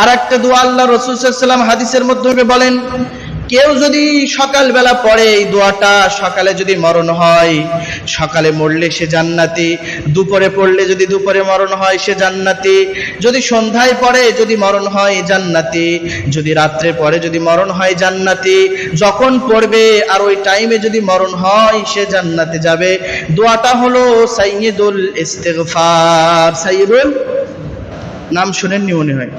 আর একটা দোয়া আল্লাহ রসুলাম হাদিসের মাধ্যমে বলেন, কেউ যদি সকালবেলা পড়ে এই দোয়াটা, সকালে যদি মরণ হয়, সকালে মরলে সে জান্নাতি, দুপুরে পড়লে যদি দুপুরে মরণ হয় সে জান্নাতি, যদি সন্ধ্যায় পড়ে যদি মরণ হয় জান্নাতি, যদি রাত্রে পড়ে যদি মরণ হয় জান্নাতি, যখন পড়বে আর ওই টাইমে যদি মরণ হয় সে জান্নাতে যাবে। দোয়াটা হলো সাইয়দুল ইস্তেগফার। সাইয়দুল নাম শুনেননি মনে হয়।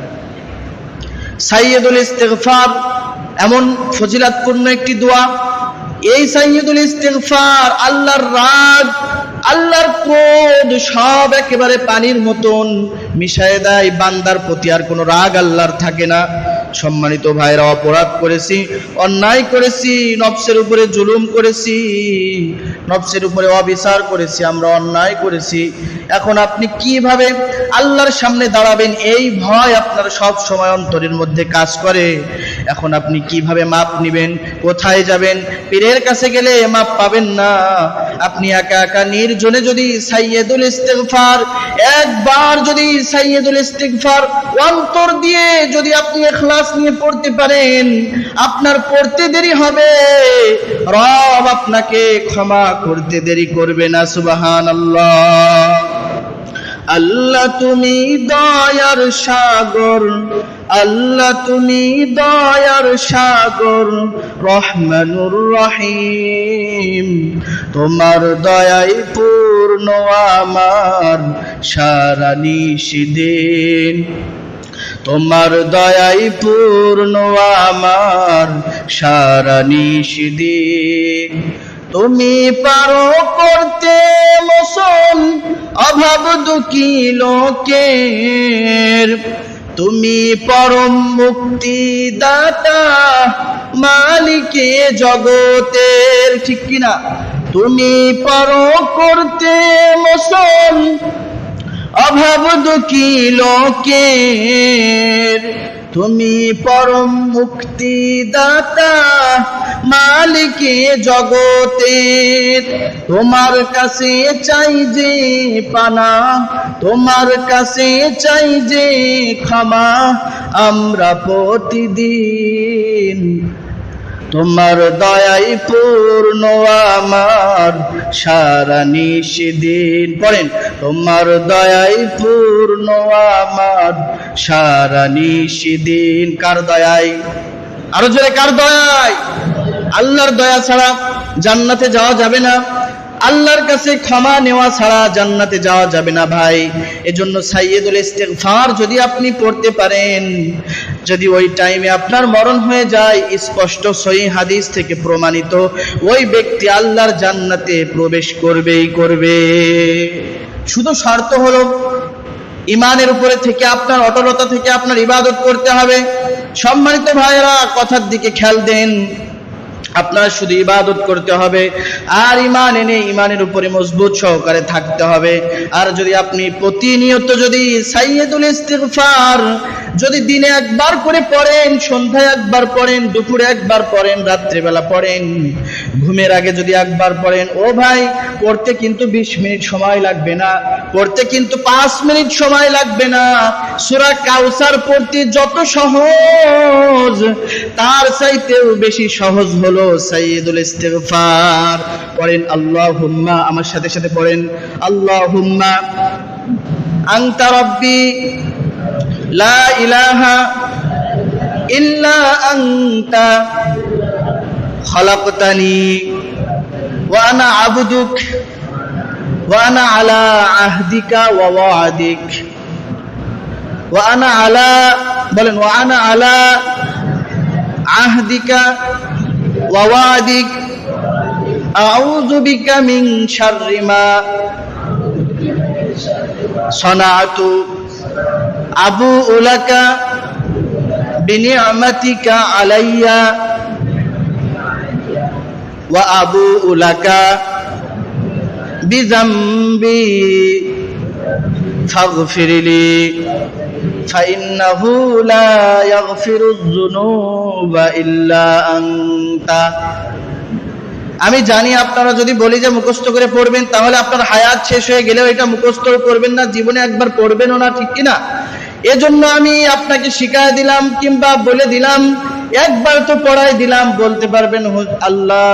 সাইয়দুল ইস্তেকফার এমন ফজিলাতপূর্ণ একটি দোয়া। এই সাইয়দুল ইস্তেকফার আল্লাহর রাগ, আল্লাহর ক্রোধ সব একেবারে পানির মতন মিশায় দেয়, বান্দার প্রতি আর কোনো রাগ আল্লাহর থাকে না। সম্মানিত ভাইরা অপরাধ করেছি, অন্যায় করেছি, নফসের উপরে জুলুম করেছি, নফসের উপরে অবিচার করেছি, আমরা অন্যায় করেছি। এখন আপনি কীভাবে আল্লাহর সামনে দাঁড়াবেন? এই ভয় আপনার সব সময় অন্তরের মধ্যে কাজ করে। এখন আপনি কীভাবে মাপ নেবেন? কোথায় যাবেন? পীরের কাছে গেলে মাপ পাবেন না। আপনি একা একা নির্জনে যদি সাইয়েদুল ইস্তেগফার, একবার যদি সাইয়েদুল ইস্তেগফার অন্তর দিয়ে যদি আপনি ইখলাস নিয়ে পড়তে পারেন। আপনার পড়তে দেরি হবে। রব আপনাকে ক্ষমা করতে দেরি করবে না, সুবহানাল্লাহ। আল্লাহ তুমি দয়ার সাগর, আল্লাহ তুমি দয়ার সাগর, রহমানুর রহিম। তোমার দয়াই পূর্ণ, আমার সারা নিশিদিন। তোমার দয়াই পূর্ণ আমার সারা নিশিদিন তুমি পারো করতে মোসন অভাব দুঃখী লোকের। তুমি পরম মুক্তি দাতা মালিকে জগতের। ঠিক কিনা? তুমি পারো করতে মোসন অভাব দুঃখী লোকের। তুমি পরম মুক্তি দাতা মালিকে জগতের। তোমার কাছে চাই যে পানা, তোমার কাছে চাই যে ক্ষমা, আমরা প্রতিদিন তোমার দয়াই পূর্ণ আমার, সারা নিষিদিন পড়েন, তোমার দয়াই পূর্ণ আমার, সারা নিষিদিন কার দয়াই? আরও জোরে, কার দয়াই? আল্লাহর দয়া ছাড়া জান্নাতে যাওয়া যাবে না। আল্লাহর কাছে ক্ষমা নেওয়া ছাড়া জান্নাতে যাওয়া যাবে না ভাই। এজন্য সাইয়েদুল ইস্তেগফার যদি আপনি পড়তে পারেন যদি ওই টাইমে আপনার মরণ হয়ে যায়, স্পষ্ট সহি হাদিস থেকে প্রমাণিত, ওই ব্যক্তি আল্লাহর জান্নাতে প্রবেশ করবেই করবে। শুধু শর্ত হলো ইমানের উপরে থেকে আপনার অটলতা থেকে আপনার ইবাদত করতে হবে। সম্মানিত ভাইয়েরা, কথার দিকে খেয়াল দেন। আপনার শুধু ইবাদত করতে হবে, আর ইমান এনে ইমানের উপরে মজবুত সহকারে থাকতে হবে। আর যদি আপনি প্রতিনিয়ত যদি সাইয়েদুল ইস্তিগফার যদি দিনে একবার করে পড়েন, সন্ধ্যায় একবার পড়েন, দুপুরে একবার পড়েন, রাত্রিবেলা পড়েন, ঘুমের আগে যদি একবার পড়েন, ও ভাই, পড়তে কিন্তু বিশ মিনিট সময় লাগবে না, পড়তে কিন্তু পাঁচ মিনিট সময় লাগবে না। সুরা কাউসার পড়তে যত সহজ, তার চাইতেও বেশি সহজ হলো সাইয়দুল ইস্তিগফার। পড়েন, আল্লাহুম্মা আমার সাথে সাথে পড়েন আল্লাহ আল্লাহুম্মা আনতা রাব্বি লা ইলাহা ইল্লা আংতা খলাকতানি ওয়ানা আবুদুক ওয়ানা আলা আহদিকা ওয়া আদিক ওয়ানা আলা, বলেন ওয়ানা আলা আহদিকা ওয়াদিক। আউযু বিকা মিন শাররি মা সনাতু أبوء لك بنعمتك علي وأبوء لك بذنبي فاغفر لي فإنه لا يغفر الذنوب إلا أنت আমি জানি আপনারা যদি বলি যে মুখস্থ করে পড়বেন তাহলে আপনার হায়াত শেষ হয়ে গেলেও এটা মুখস্থ করবেন না জীবনে একবার পড়বেনও না ঠিক কিনা এজন্য আমি আপনাকে শিখায় দিলাম কিংবা বলে দিলাম, একবার তো পড়াই দিলাম, বলতে পারবেন আল্লাহ।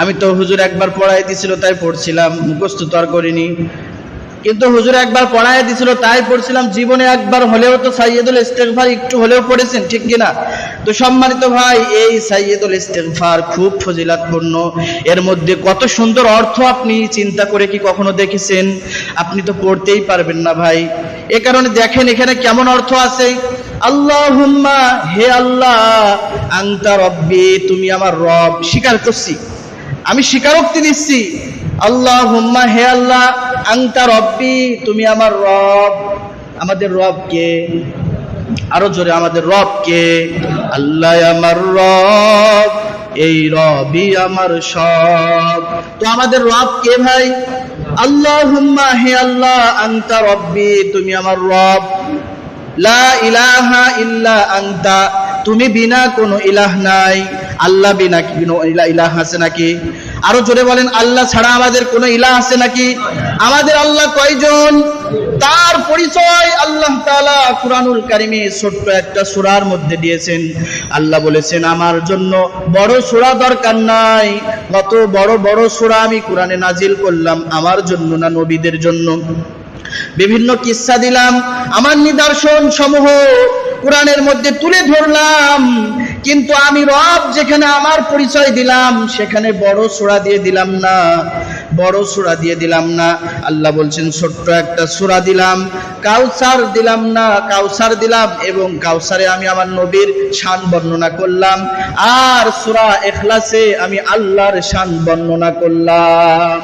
আমি তো হুজুর একবার পড়াই দিছিল, তাই পড়ছিলাম, মুখস্থ তো আর করিনি। কিন্তু হুজুর একবার পড়াই দিছিল, তাই পড়ছিলাম। জীবনে একবার হলেও তো সাইয়েদুল ইস্তেগফার একটু হলেও পড়েছেন, ঠিক কিনা তো সম্মানিত ভাই, এই সাইয়েদুল ইস্তেগফার খুব ফজিলাতপূর্ণ। এর মধ্যে কত সুন্দর অর্থ আপনি চিন্তা করে কি কখনো দেখেছেন? আপনি তো পড়তেই পারবেন না ভাই। এ কারণে দেখেন এখানে কেমন অর্থ আছে? আল্লাহুম্মা, হে আল্লাহ আংতা রব্বি, তুমি আমার রব। স্বীকার করছি। আমি স্বীকারোক্তি দিচ্ছি। আল্লাহ হুম্মা হে আল্লাহ আংতা রব্বি, তুমি আমার রব। আমাদের রব কে? আরও জোরে, আমাদের রব কে? আল্লাহ আমার রব, এই রবই আমার সব। তো আমাদের রব কে ভাই? আল্লাহ হুম্মা হে আল্লাহ আংতা রব্বি, তুমি আমার রব। লা ইলাহা ইল্লা আনতা, তুমি বিনা কোনো ইলাহ নাই। আল্লাহ বিনা কি ইলাহ আছে নাকি? আরও জোরে বলেন, আল্লাহ ছাড়া আমাদের কোনো ইলা আছে নাকি? আমাদের আল্লাহ কয়জন? তার পরিচয় আল্লাহ তাআলা কুরআনুল কারিমে ছোট্ট একটা সূরার মধ্যে দিয়েছেন। আল্লাহ বলেছেন, আমার জন্য বড় সূরা দরকার নাই। কত বড় বড় সূরা আমি কোরআনে নাজিল করলাম, আমার জন্য না নবীদের জন্য? বিভিন্ন কিস্সা দিলাম, আমার নিদর্শন সমূহ কোরআনের মধ্যে তুলে ধরলাম। কিন্তু আমি রব যেখানে আমার পরিচয় দিলাম, সেখানে বড় সূরা দিয়ে দিলাম না, বড় সূরা দিয়ে দিলাম না। আল্লাহ বলছেন, ছোট্ট একটা সূরা দিলাম, কাউসার দিলাম না, কাউসার দিলাম এবং কাউসারে আমি আমার নবীর শান বর্ণনা করলাম। আর সূরা ইখলাসে আমি আল্লাহর শান বর্ণনা করলাম।